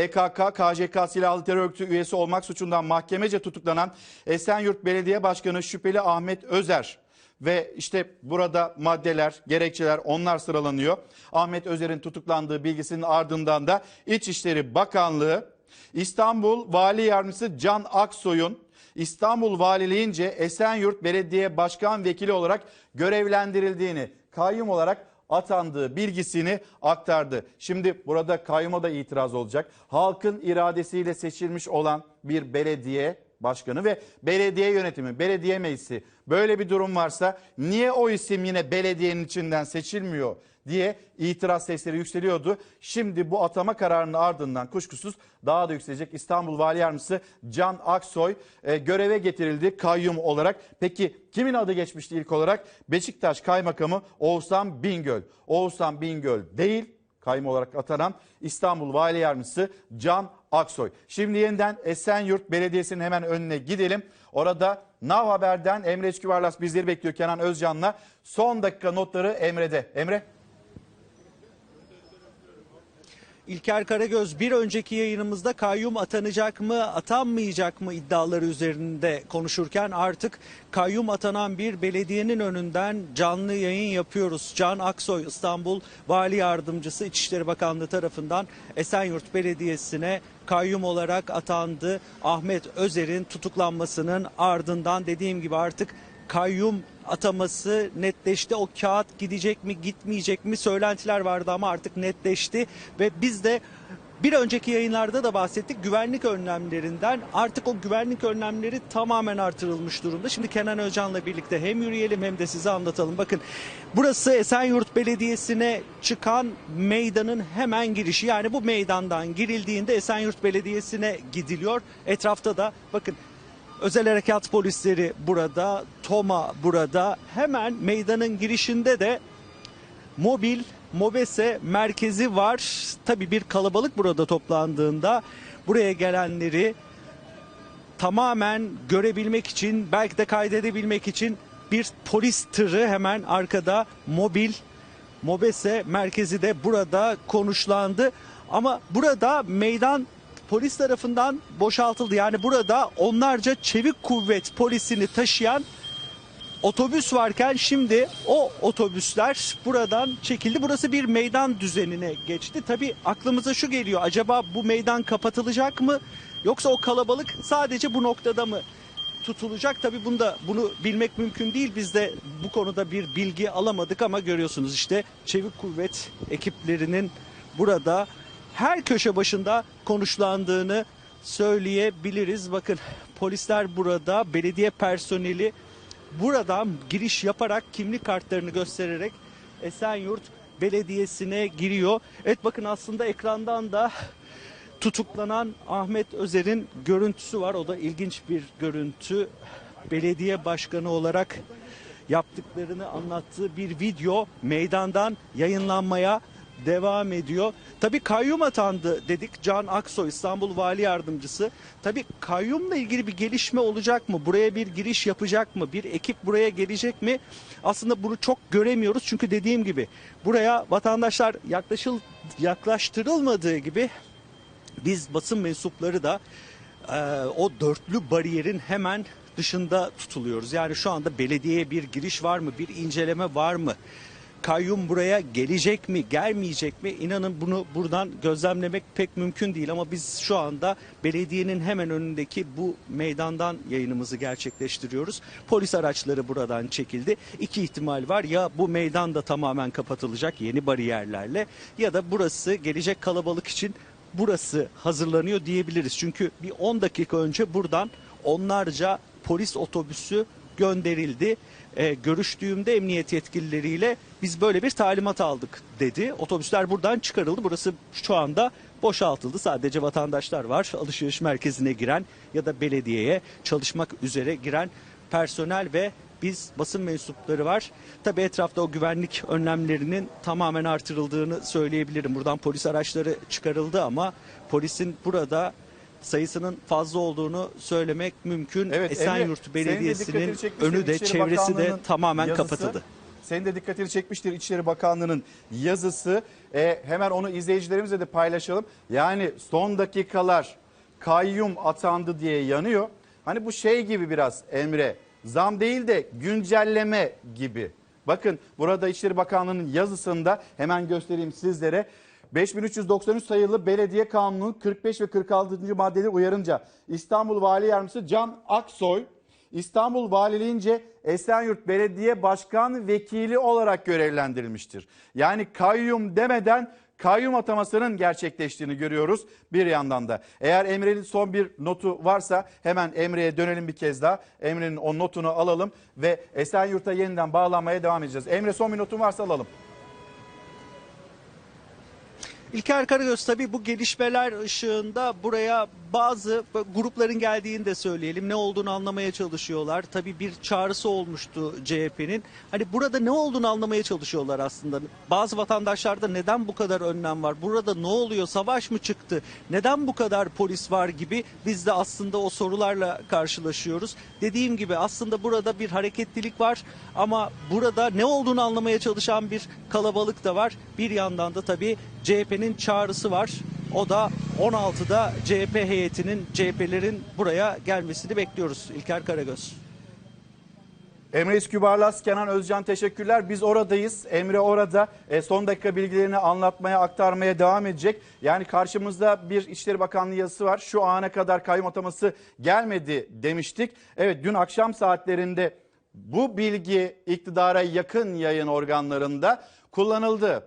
PKK, KCK silahlı terör örgütü üyesi olmak suçundan mahkemece tutuklanan Esenyurt Belediye Başkanı şüpheli Ahmet Özer ve işte burada maddeler, gerekçeler onlar sıralanıyor. Ahmet Özer'in tutuklandığı bilgisinin ardından da İçişleri Bakanlığı İstanbul Vali Yardımcısı Can Aksoy'un İstanbul Valiliğince Esenyurt Belediye Başkan Vekili olarak görevlendirildiğini, kayyum olarak atandığı bilgisini aktardı. Şimdi burada kayyuma da itiraz olacak. Halkın iradesiyle seçilmiş olan bir belediye başkanı ve belediye yönetimi, belediye meclisi böyle bir durum varsa niye o isim yine belediyenin içinden seçilmiyor diye itiraz sesleri yükseliyordu. Şimdi bu atama kararının ardından kuşkusuz daha da yükselecek İstanbul Vali Yardımcısı Can Aksoy e, göreve getirildi kayyum olarak. Peki kimin adı geçmişti ilk olarak? Beşiktaş Kaymakamı Oğuzhan Bingöl. Oğuzhan Bingöl değil kayyum olarak atanan İstanbul Vali Yardımcısı Can Aksoy. Şimdi yeniden Esenyurt Belediyesi'nin hemen önüne gidelim. Orada Nav Haber'den Emre Eçkivarlas bizleri bekliyor Kenan Özcan'la. Son dakika notları Emre'de. Emre. İlker Karagöz bir önceki yayınımızda kayyum atanacak mı atanmayacak mı iddiaları üzerinde konuşurken artık kayyum atanan bir belediyenin önünden canlı yayın yapıyoruz. Can Aksoy İstanbul Vali Yardımcısı İçişleri Bakanlığı tarafından Esenyurt Belediyesi'ne kayyum olarak atandı. Ahmet Özer'in tutuklanmasının ardından dediğim gibi artık kayyum ataması netleşti. O kağıt gidecek mi gitmeyecek mi söylentiler vardı ama artık netleşti ve biz de bir önceki yayınlarda da bahsettik güvenlik önlemlerinden artık o güvenlik önlemleri tamamen artırılmış durumda. Şimdi Kenan Özcan'la birlikte hem yürüyelim hem de size anlatalım. Bakın burası Esenyurt Belediyesi'ne çıkan meydanın hemen girişi. Yani bu meydandan girildiğinde Esenyurt Belediyesi'ne gidiliyor. Etrafta da bakın Özel Harekat Polisleri burada, TOMA burada. Hemen meydanın girişinde de mobil Mobese merkezi var. Tabii bir kalabalık burada toplandığında buraya gelenleri tamamen görebilmek için, belki de kaydedebilmek için bir polis tırı hemen arkada mobil Mobese merkezi de burada konuşlandı. Ama burada meydan polis tarafından boşaltıldı. Yani burada onlarca çevik kuvvet polisini taşıyan otobüs varken şimdi o otobüsler buradan çekildi. Burası bir meydan düzenine geçti. Tabii aklımıza şu geliyor. Acaba bu meydan kapatılacak mı? Yoksa o kalabalık sadece bu noktada mı tutulacak? Tabii bunda bunu bilmek mümkün değil. Biz de bu konuda bir bilgi alamadık ama görüyorsunuz işte çevik kuvvet ekiplerinin burada her köşe başında konuşlandığını söyleyebiliriz. Bakın polisler burada, belediye personeli buradan giriş yaparak kimlik kartlarını göstererek Esenyurt Belediyesi'ne giriyor. Evet bakın aslında ekrandan da tutuklanan Ahmet Özer'in görüntüsü var. O da ilginç bir görüntü. Belediye başkanı olarak yaptıklarını anlattığı bir video meydandan yayınlanmaya devam ediyor. Tabii kayyum atandı dedik. Can Aksoy İstanbul Vali Yardımcısı. Tabii kayyumla ilgili bir gelişme olacak mı? Buraya bir giriş yapacak mı? Bir ekip buraya gelecek mi? Aslında bunu çok göremiyoruz. Çünkü dediğim gibi buraya vatandaşlar yaklaşıl yaklaştırılmadığı gibi biz basın mensupları da e, o dörtlü bariyerin hemen dışında tutuluyoruz. Yani şu anda belediyeye bir giriş var mı? Bir inceleme var mı? Kayyum buraya gelecek mi, gelmeyecek mi? İnanın bunu buradan gözlemlemek pek mümkün değil ama biz şu anda belediyenin hemen önündeki bu meydandan yayınımızı gerçekleştiriyoruz. Polis araçları buradan çekildi. İki ihtimal var. Ya bu meydan da tamamen kapatılacak yeni bariyerlerle ya da burası gelecek kalabalık için burası hazırlanıyor diyebiliriz. Çünkü bir 10 dakika önce buradan onlarca polis otobüsü gönderildi. Ee, görüştüğümde emniyet yetkilileriyle biz böyle bir talimat aldık dedi. Otobüsler buradan çıkarıldı. Burası şu anda boşaltıldı. Sadece vatandaşlar var. Alışveriş merkezine giren ya da belediyeye çalışmak üzere giren personel ve biz basın mensupları var. Tabii etrafta o güvenlik önlemlerinin tamamen artırıldığını söyleyebilirim. Buradan polis araçları çıkarıldı ama polisin burada sayısının fazla olduğunu söylemek mümkün. Evet, Esenyurt Emre, Belediyesi'nin önü de İçişleri çevresi de tamamen yazısı. kapatıldı. senin de dikkatini çekmiştir İçişleri Bakanlığı'nın yazısı. E, hemen onu izleyicilerimizle de paylaşalım. Yani son dakikalar kayyum atandı diye yanıyor. Hani bu şey gibi biraz Emre. Zam değil de güncelleme gibi. Bakın burada İçişleri Bakanlığı'nın yazısında hemen göstereyim sizlere. 5393 sayılı belediye kanunun 45 ve 46. maddeleri uyarınca İstanbul Vali Yardımcısı Can Aksoy İstanbul Valiliğince Esenyurt Belediye Başkan Vekili olarak görevlendirilmiştir. Yani kayyum demeden kayyum atamasının gerçekleştiğini görüyoruz bir yandan da. Eğer Emre'nin son bir notu varsa hemen Emre'ye dönelim bir kez daha. Emre'nin o notunu alalım ve Esenyurt'a yeniden bağlanmaya devam edeceğiz. Emre son bir notun varsa alalım. İlker Karagöz tabii bu gelişmeler ışığında buraya bazı grupların geldiğini de söyleyelim. Ne olduğunu anlamaya çalışıyorlar. Tabii bir çağrısı olmuştu CHP'nin. Hani burada ne olduğunu anlamaya çalışıyorlar aslında. Bazı vatandaşlarda neden bu kadar önlem var? Burada ne oluyor? Savaş mı çıktı? Neden bu kadar polis var gibi biz de aslında o sorularla karşılaşıyoruz. Dediğim gibi aslında burada bir hareketlilik var ama burada ne olduğunu anlamaya çalışan bir kalabalık da var. Bir yandan da tabii CHP'nin çağrısı var. O da 16'da CHP heyetinin, CHP'lerin buraya gelmesini bekliyoruz. İlker Karagöz. Emre İskübarlas, Kenan Özcan teşekkürler. Biz oradayız. Emre orada E, son dakika bilgilerini anlatmaya, aktarmaya devam edecek. Yani karşımızda bir İçişleri Bakanlığı yazısı var. Şu ana kadar kayyum ataması gelmedi demiştik. Evet dün akşam saatlerinde bu bilgi iktidara yakın yayın organlarında kullanıldı.